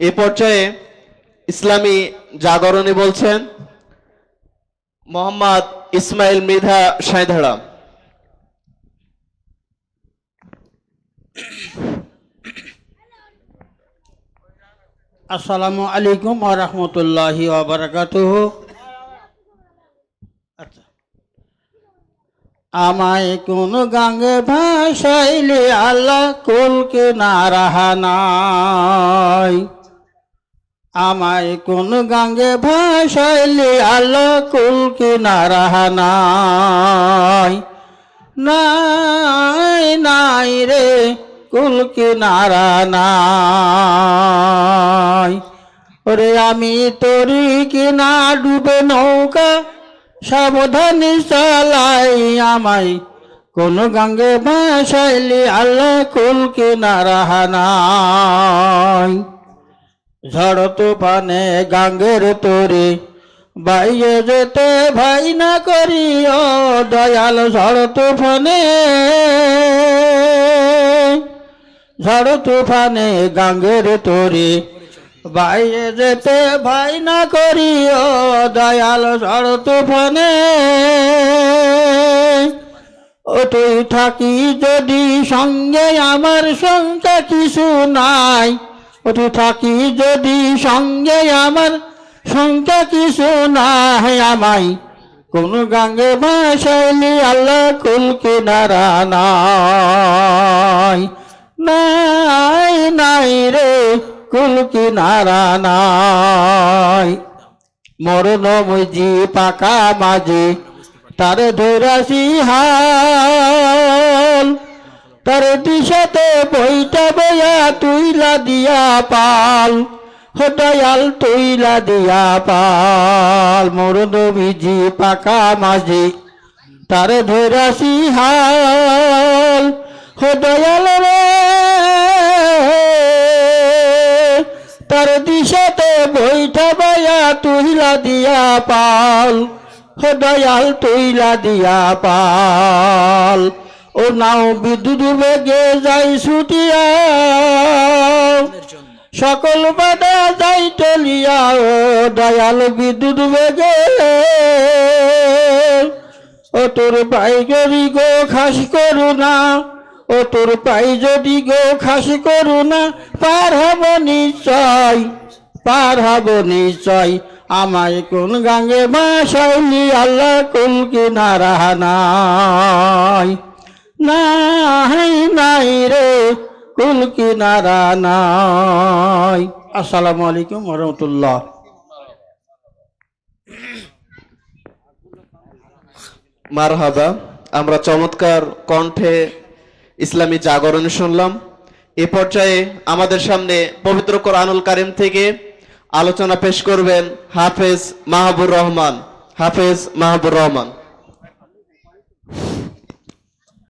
এ পর্যায়ে ইসলামী জাগরণী বলছেন মোহাম্মদ ইসমাইল মৃধা সাঁইধাড়া আসসালামু আলাইকুম ওয়া রাহমাতুল্লাহি ওয়া আচ্ছা। আমায় কোন গাঙ্গে ভাসাইলে আল্লাহ কুলকে নারাহানাই আমায় কোন গাঙ্গে ভাসাইলে আল্লাহ কুলকে নারাহানাই নাই। নাই রে কুল কিনারা নাই। ওরে আমি তরি কিনা ডুবে নৌকা, সাবধানে চালাই আমায়। কোন গাঙ্গে ভাসাইলি আল্লাহ কুল কিনারা নাই। ঝড় তুফানে গাঙ্গের তোরে। বাইয়ে যেতে ভাই না করিও, দয়াল ঝড় তুফানে ঝড় তুফানে গাঙ্গের তোরে। বাইয়ে যেতে ভাই না করিও, দয়াল ঝড় তুফানে ও তুই থাকি যদি সঙ্গে আমার সংখ্যা কিছু নাই। ও থাকি, যদি সঙ্গে আমার সংখ্যা কিছু নাই আমায়, কোন গাঙ্গে ভাসাইলি আল্লাহ কুল কিনারা নাই। নাই নাই রে কুল কিনারা নাই। মরণ মুজি পাকা মাঝে, তারে ধরাসি হাল তার দিশাতে বইটা বইয়া তুইলা দিয়া পাল, হো দয়াল তুইলা দিয়া পাল। মরণ বিজি পাকা মাঝে, তারে ধরাসি হাল হো দয়াল রে। তার দিশাতে বইটা বইয়া তুইলা দিয়া পাল, হো দয়াল তুইলা দিয়া পাল। ও নাও বিদ্যুৎ বেগে যাই ছুটিয়া। সকল বাধা যাই টলিয়া ও দয়াল বিদ্যুৎ বেগে। ও তোর পাই গরি গো খাস করুনা ও তোর পাই যদি গো খাস করুনা পার হব নিশ্চয় পার হব নিশ্চয়। আমায় কোন গাঙ্গে বাসাইলি আল্লাহ কুল কিনারা নাই। নাই নাই রে, কুল কিনারা নাই। আসসালামু আলাইকুম রহমতুল্লাহ মারহাবা, আমরা চমৎকার কণ্ঠে ইসলামী জাগরণ শুনলাম। এ পর্যায়ে আমাদের সামনে পবিত্র কোরআনুল কারিম থেকে আলোচনা পেশ করবেন হাফেজ মাহবুর রহমান। হাফেজ মাহবুর রহমান।